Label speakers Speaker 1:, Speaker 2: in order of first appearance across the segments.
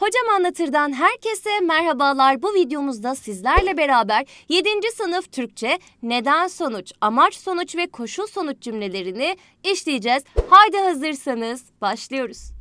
Speaker 1: Hocam Anlatır'dan herkese merhabalar. Bu videomuzda sizlerle beraber 7. sınıf Türkçe neden sonuç, amaç sonuç ve koşul sonuç cümlelerini işleyeceğiz. Haydi hazırsanız başlıyoruz.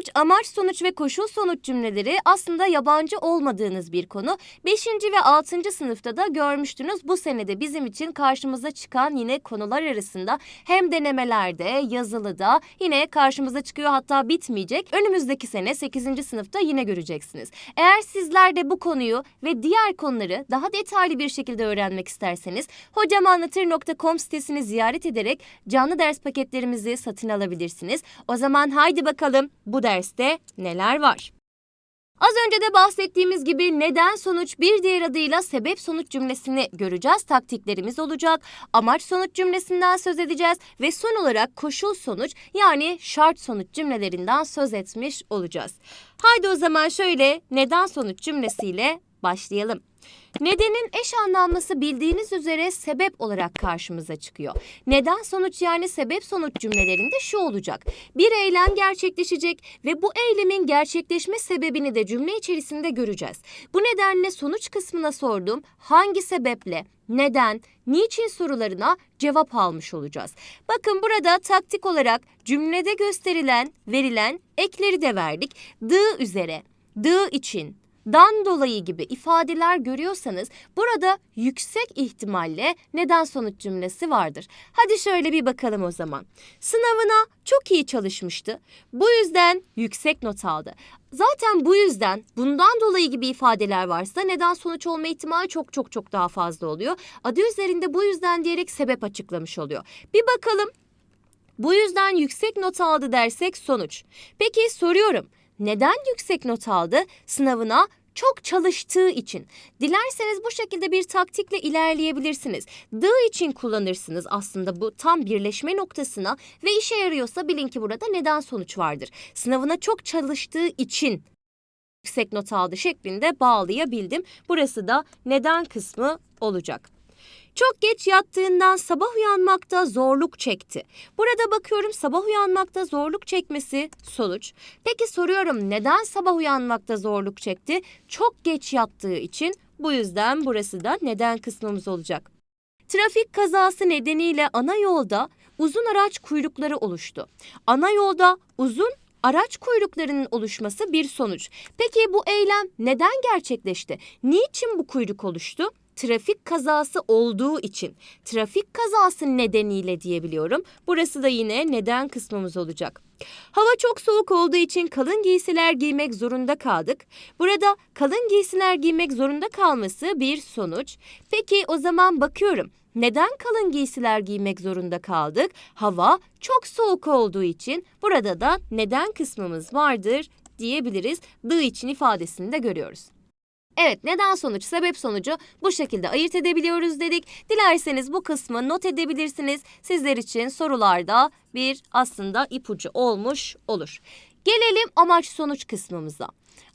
Speaker 1: Sonuç, amaç sonuç ve koşul sonuç cümleleri aslında yabancı olmadığınız bir konu. 5. ve 6. sınıfta da görmüştünüz. Bu senede bizim için karşımıza çıkan yine konular arasında hem denemelerde, yazılıda yine karşımıza çıkıyor hatta bitmeyecek. Önümüzdeki sene 8. sınıfta yine göreceksiniz. Eğer sizler de bu konuyu ve diğer konuları daha detaylı bir şekilde öğrenmek isterseniz hocamanlatır.com sitesini ziyaret ederek canlı ders paketlerimizi satın alabilirsiniz. O zaman haydi bakalım bu derste neler var? Az önce de bahsettiğimiz gibi neden sonuç bir diğer adıyla sebep sonuç cümlesini göreceğiz. Taktiklerimiz olacak. Amaç sonuç cümlesinden söz edeceğiz ve son olarak koşul sonuç yani şart sonuç cümlelerinden söz etmiş olacağız. Haydi o zaman şöyle neden sonuç cümlesiyle başlayalım. Nedenin eş anlamlısı bildiğiniz üzere sebep olarak karşımıza çıkıyor. Neden sonuç yani sebep sonuç cümlelerinde şu olacak. Bir eylem gerçekleşecek ve bu eylemin gerçekleşme sebebini de cümle içerisinde göreceğiz. Bu nedenle sonuç kısmına sorduğum hangi sebeple, neden, niçin sorularına cevap almış olacağız. Bakın burada taktik olarak cümlede gösterilen, verilen ekleri de verdik. Dı üzere, dı için, dan dolayı gibi ifadeler görüyorsanız burada yüksek ihtimalle neden sonuç cümlesi vardır. Hadi şöyle bir bakalım o zaman. Sınavına çok iyi çalışmıştı. Bu yüzden yüksek not aldı. Zaten bu yüzden bundan dolayı gibi ifadeler varsa neden sonuç olma ihtimali çok çok çok daha fazla oluyor. Adı üzerinde bu yüzden diyerek sebep açıklamış oluyor. Bir bakalım. Bu yüzden yüksek not aldı dersek sonuç. Peki soruyorum. Neden yüksek not aldı? Sınavına çok çalıştığı için. Dilerseniz bu şekilde bir taktikle ilerleyebilirsiniz. The için kullanırsınız aslında bu tam birleşme noktasına ve işe yarıyorsa bilin ki burada neden sonuç vardır. Sınavına çok çalıştığı için yüksek not aldı şeklinde bağlayabildim. Burası da neden kısmı olacak. Çok geç yattığından sabah uyanmakta zorluk çekti. Burada bakıyorum sabah uyanmakta zorluk çekmesi sonuç. Peki soruyorum neden sabah uyanmakta zorluk çekti? Çok geç yattığı için bu yüzden burası da neden kısmımız olacak. Trafik kazası nedeniyle ana yolda uzun araç kuyrukları oluştu. Ana yolda uzun araç kuyruklarının oluşması bir sonuç. Peki bu eylem neden gerçekleşti? Niçin bu kuyruk oluştu? Trafik kazası olduğu için trafik kazası nedeniyle diyebiliyorum. Burası da yine neden kısmımız olacak. Hava çok soğuk olduğu için kalın giysiler giymek zorunda kaldık. Burada kalın giysiler giymek zorunda kalması bir sonuç. Peki o zaman bakıyorum. Neden kalın giysiler giymek zorunda kaldık? Hava çok soğuk olduğu için burada da neden kısmımız vardır diyebiliriz. The için ifadesini de görüyoruz. Evet neden sonuç sebep sonucu bu şekilde ayırt edebiliyoruz dedik. Dilerseniz bu kısmı not edebilirsiniz. Sizler için sorularda bir aslında ipucu olmuş olur. Gelelim amaç sonuç kısmımıza.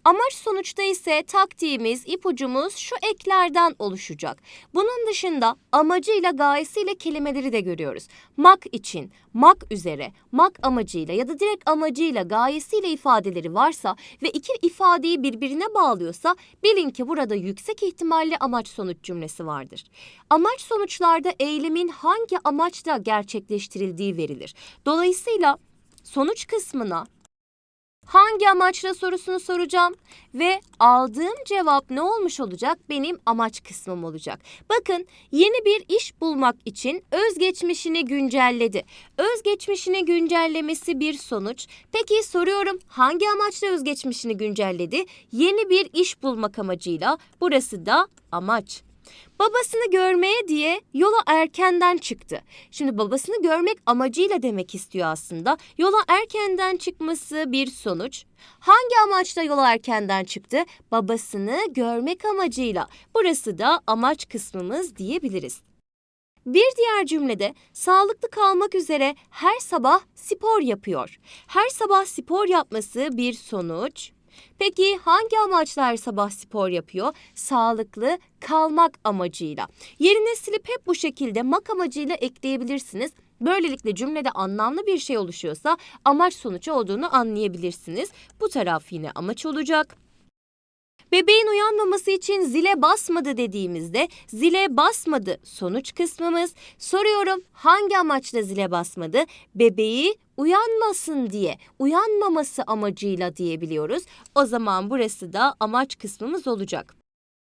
Speaker 1: Amaç sonuçta ise taktiğimiz, ipucumuz şu eklerden oluşacak. Bunun dışında amacıyla, gayesiyle kelimeleri de görüyoruz. Mak için, mak üzere, mak amacıyla ya da direkt amacıyla, gayesiyle ifadeleri varsa ve iki ifadeyi birbirine bağlıyorsa bilin ki burada yüksek ihtimalle amaç sonuç cümlesi vardır. Amaç sonuçlarda eylemin hangi amaçla gerçekleştirildiği verilir. Dolayısıyla sonuç kısmına hangi amaçla sorusunu soracağım ve aldığım cevap ne olmuş olacak? Benim amaç kısmım olacak. Bakın yeni bir iş bulmak için özgeçmişini güncelledi. Özgeçmişini güncellemesi bir sonuç. Peki soruyorum hangi amaçla özgeçmişini güncelledi? Yeni bir iş bulmak amacıyla. Burası da amaç. Babasını görmeye diye yola erkenden çıktı. Şimdi babasını görmek amacıyla demek istiyor aslında. Yola erkenden çıkması bir sonuç. Hangi amaçla yola erkenden çıktı? Babasını görmek amacıyla. Burası da amaç kısmımız diyebiliriz. Bir diğer cümlede sağlıklı kalmak üzere her sabah spor yapıyor. Her sabah spor yapması bir sonuç. Peki hangi amaçla her sabah spor yapıyor? Sağlıklı kalmak amacıyla. Yerine silip hep bu şekilde mak amacıyla ekleyebilirsiniz. Böylelikle cümlede anlamlı bir şey oluşuyorsa amaç sonuç olduğunu anlayabilirsiniz. Bu taraf yine amaç olacak. Bebeğin uyanmaması için zile basmadı dediğimizde zile basmadı sonuç kısmımız. Soruyorum hangi amaçla zile basmadı? Bebeği uyanmasın diye, uyanmaması amacıyla diyebiliyoruz. O zaman burası da amaç kısmımız olacak.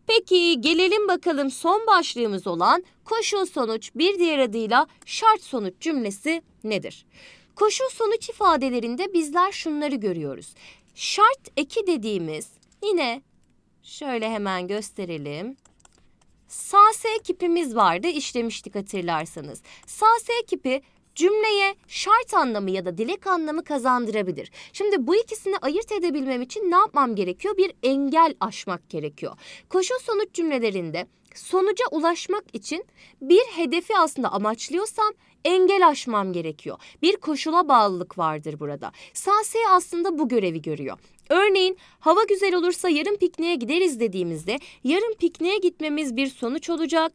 Speaker 1: Peki gelelim bakalım son başlığımız olan koşul sonuç bir diğer adıyla şart sonuç cümlesi nedir? Koşul sonuç ifadelerinde bizler şunları görüyoruz. Şart eki dediğimiz yine şöyle hemen gösterelim. Sase kipimiz vardı işlemiştik hatırlarsanız. Sase kipi cümleye şart anlamı ya da dilek anlamı kazandırabilir. Şimdi bu ikisini ayırt edebilmem için ne yapmam gerekiyor? Bir engel aşmak gerekiyor. Koşul sonuç cümlelerinde sonuca ulaşmak için bir hedefi aslında amaçlıyorsam engel aşmam gerekiyor. Bir koşula bağlılık vardır burada. Sase aslında bu görevi görüyor. Örneğin hava güzel olursa yarın pikniğe gideriz dediğimizde yarın pikniğe gitmemiz bir sonuç olacak.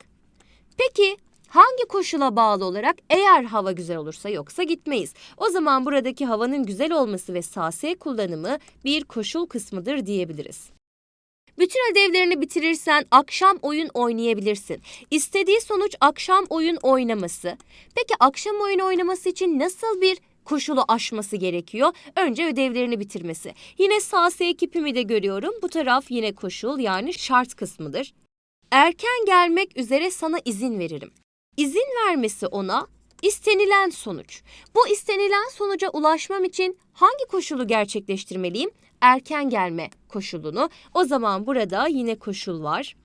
Speaker 1: Peki hangi koşula bağlı olarak eğer hava güzel olursa yoksa gitmeyiz. O zaman buradaki havanın güzel olması ve sase kullanımı bir koşul kısmıdır diyebiliriz. Bütün ödevlerini bitirirsen akşam oyun oynayabilirsin. İstediği sonuç akşam oyun oynaması. Peki akşam oyun oynaması için nasıl bir koşulu aşması gerekiyor? Önce ödevlerini bitirmesi. Yine sase ekipimi de görüyorum. Bu taraf yine koşul yani şart kısmıdır. Erken gelmek üzere sana izin veririm. İzin vermesi ona istenilen sonuç. Bu istenilen sonuca ulaşmam için hangi koşulu gerçekleştirmeliyim? Erken gelme koşulunu. O zaman burada yine koşul var.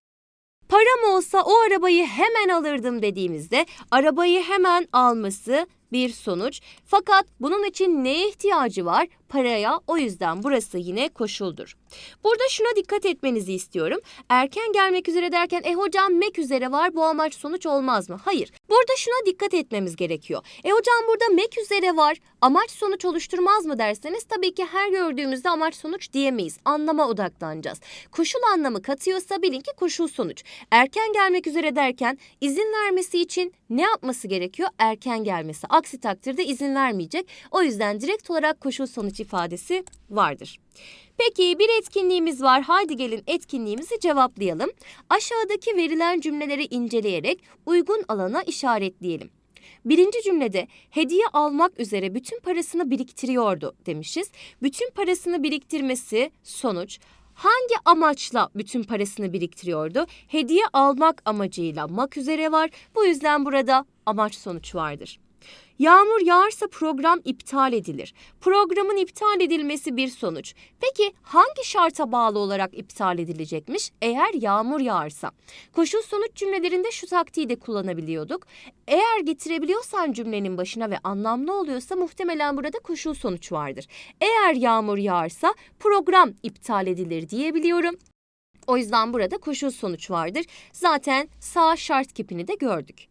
Speaker 1: Param olsa o arabayı hemen alırdım dediğimizde arabayı hemen alması bir sonuç. Fakat bunun için neye ihtiyacı var? Paraya. O yüzden burası yine koşuldur. Burada şuna dikkat etmenizi istiyorum. Erken gelmek üzere derken e hocam mek üzere var bu amaç sonuç olmaz mı? Hayır. Burada şuna dikkat etmemiz gerekiyor. E hocam burada mek üzere var amaç sonuç oluşturmaz mı derseniz tabii ki her gördüğümüzde amaç sonuç diyemeyiz. Anlama odaklanacağız. Koşul anlamı katıyorsa bilin ki koşul sonuç. Erken gelmek üzere derken izin vermesi için ne yapması gerekiyor? Erken gelmesi. Aksi takdirde izin vermeyecek. O yüzden direkt olarak koşul sonuç ifadesi vardır. Peki bir etkinliğimiz var. Haydi gelin etkinliğimizi cevaplayalım. Aşağıdaki verilen cümleleri inceleyerek uygun alana işaretleyelim. Birinci cümlede hediye almak üzere bütün parasını biriktiriyordu demişiz. Bütün parasını biriktirmesi sonuç. Hangi amaçla bütün parasını biriktiriyordu? Hediye almak amacıyla mak üzere var. Bu yüzden burada amaç sonuç vardır. Yağmur yağarsa program iptal edilir. Programın iptal edilmesi bir sonuç. Peki hangi şarta bağlı olarak iptal edilecekmiş? Eğer yağmur yağarsa. Koşul sonuç cümlelerinde şu taktiği de kullanabiliyorduk. Eğer getirebiliyorsan cümlenin başına ve anlamlı oluyorsa muhtemelen burada koşul sonuç vardır. Eğer yağmur yağarsa program iptal edilir diyebiliyorum. O yüzden burada koşul sonuç vardır. Zaten sağ şart kipini de gördük.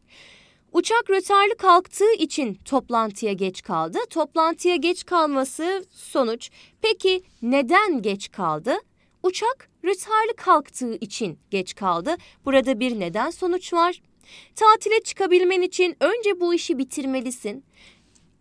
Speaker 1: Uçak rötarlı kalktığı için toplantıya geç kaldı. Toplantıya geç kalması sonuç. Peki neden geç kaldı? Uçak rötarlı kalktığı için geç kaldı. Burada bir neden sonuç var. Tatile çıkabilmen için önce bu işi bitirmelisin.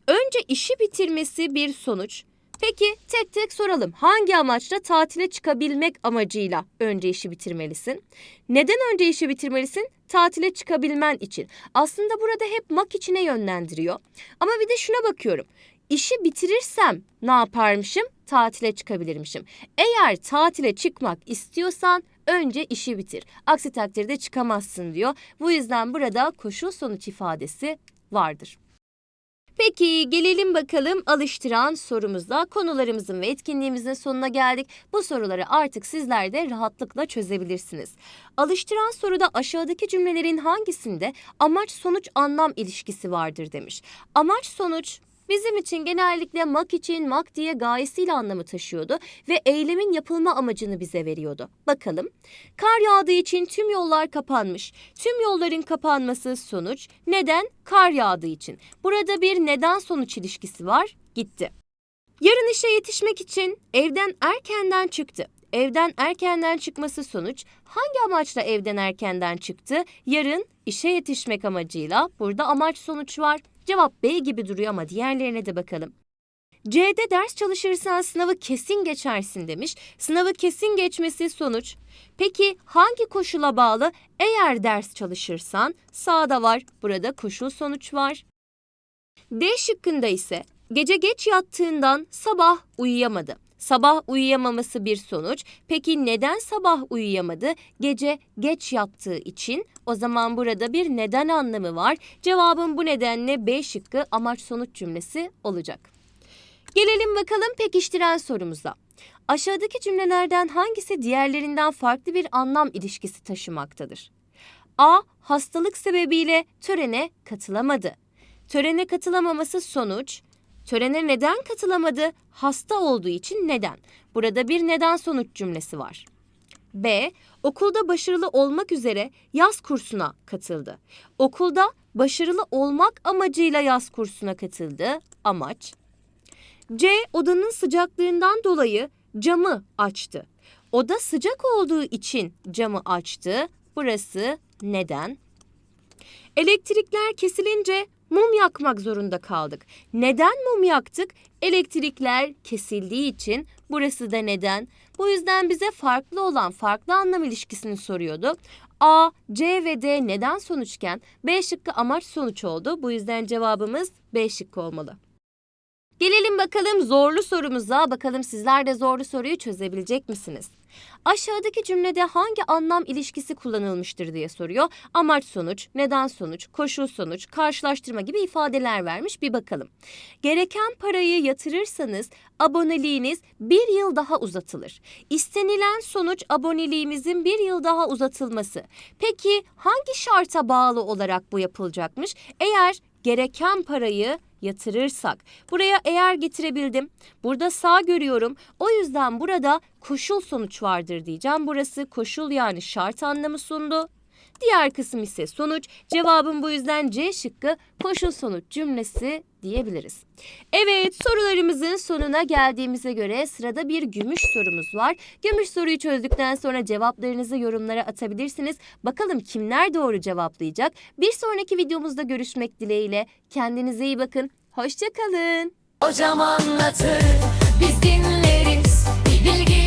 Speaker 1: Önce işi bitirmesi bir sonuç. Peki tek tek soralım. Hangi amaçla tatile çıkabilmek amacıyla önce işi bitirmelisin? Neden önce işi bitirmelisin? Tatile çıkabilmen için. Aslında burada hep mak içine yönlendiriyor. Ama bir de şuna bakıyorum. İşi bitirirsem ne yaparmışım? Tatile çıkabilirmişim. Eğer tatile çıkmak istiyorsan önce işi bitir. Aksi takdirde çıkamazsın diyor. Bu yüzden burada koşul sonuç ifadesi vardır. Peki gelelim bakalım alıştıran sorumuzda konularımızın ve etkinliğimizin sonuna geldik. Bu soruları artık sizler de rahatlıkla çözebilirsiniz. Alıştıran soruda aşağıdaki cümlelerin hangisinde amaç sonuç anlam ilişkisi vardır demiş. Amaç sonuç bizim için genellikle mak için mak diye gayesiyle anlamı taşıyordu ve eylemin yapılma amacını bize veriyordu. Bakalım. Kar yağdığı için tüm yollar kapanmış. Tüm yolların kapanması sonuç. Neden? Kar yağdığı için. Burada bir neden sonuç ilişkisi var. Gitti. Yarın işe yetişmek için evden erkenden çıktı. Evden erkenden çıkması sonuç hangi amaçla evden erkenden çıktı? Yarın işe yetişmek amacıyla burada amaç sonuç var. Cevap B gibi duruyor ama diğerlerine de bakalım. C'de ders çalışırsan sınavı kesin geçersin demiş. Sınavı kesin geçmesi sonuç. Peki hangi koşula bağlı? Eğer ders çalışırsan sağda var. Burada koşul sonuç var. D şıkkında ise gece geç yattığından sabah uyuyamadı. Sabah uyuyamaması bir sonuç. Peki neden sabah uyuyamadı? Gece geç yattığı için. O zaman burada bir neden anlamı var. Cevabın bu nedenle B şıkkı amaç sonuç cümlesi olacak. Gelelim bakalım pekiştiren sorumuza. Aşağıdaki cümlelerden hangisi diğerlerinden farklı bir anlam ilişkisi taşımaktadır? A. Hastalık sebebiyle törene katılamadı. Törene katılamaması sonuç. Törene neden katılamadı? Hasta olduğu için neden? Burada bir neden sonuç cümlesi var. B. Okulda başarılı olmak üzere yaz kursuna katıldı. Okulda başarılı olmak amacıyla yaz kursuna katıldı. Amaç. C. Odanın sıcaklığından dolayı camı açtı. Oda sıcak olduğu için camı açtı. Burası neden? Elektrikler kesilince mum yakmak zorunda kaldık. Neden mum yaktık? Elektrikler kesildiği için burası da neden? Bu yüzden bize farklı olan farklı anlam ilişkisini soruyordu. A, C ve D neden sonuçken B şıkkı amaç sonuç oldu. Bu yüzden cevabımız B şıkkı olmalı. Gelelim bakalım zorlu sorumuza. Bakalım sizler de zorlu soruyu çözebilecek misiniz? Aşağıdaki cümlede hangi anlam ilişkisi kullanılmıştır diye soruyor. Amaç sonuç, neden sonuç, koşul sonuç, karşılaştırma gibi ifadeler vermiş. Bir bakalım. Gereken parayı yatırırsanız aboneliğiniz bir yıl daha uzatılır. İstenilen sonuç aboneliğimizin bir yıl daha uzatılması. Peki hangi şarta bağlı olarak bu yapılacakmış? Eğer gereken parayı yatırırsak. Buraya eğer getirebildim. Burada sağ görüyorum. O yüzden burada koşul sonuç vardır diyeceğim. Burası koşul yani şart anlamı sundu. Diğer kısım ise sonuç. Cevabım bu yüzden C şıkkı koşul sonuç cümlesi diyebiliriz. Evet sorularımızın sonuna geldiğimize göre sırada bir gümüş sorumuz var. Gümüş soruyu çözdükten sonra cevaplarınızı yorumlara atabilirsiniz. Bakalım kimler doğru cevaplayacak? Bir sonraki videomuzda görüşmek dileğiyle. Kendinize iyi bakın. Hoşçakalın.
Speaker 2: Hocam anlatır, biz dinleriz. Bilgi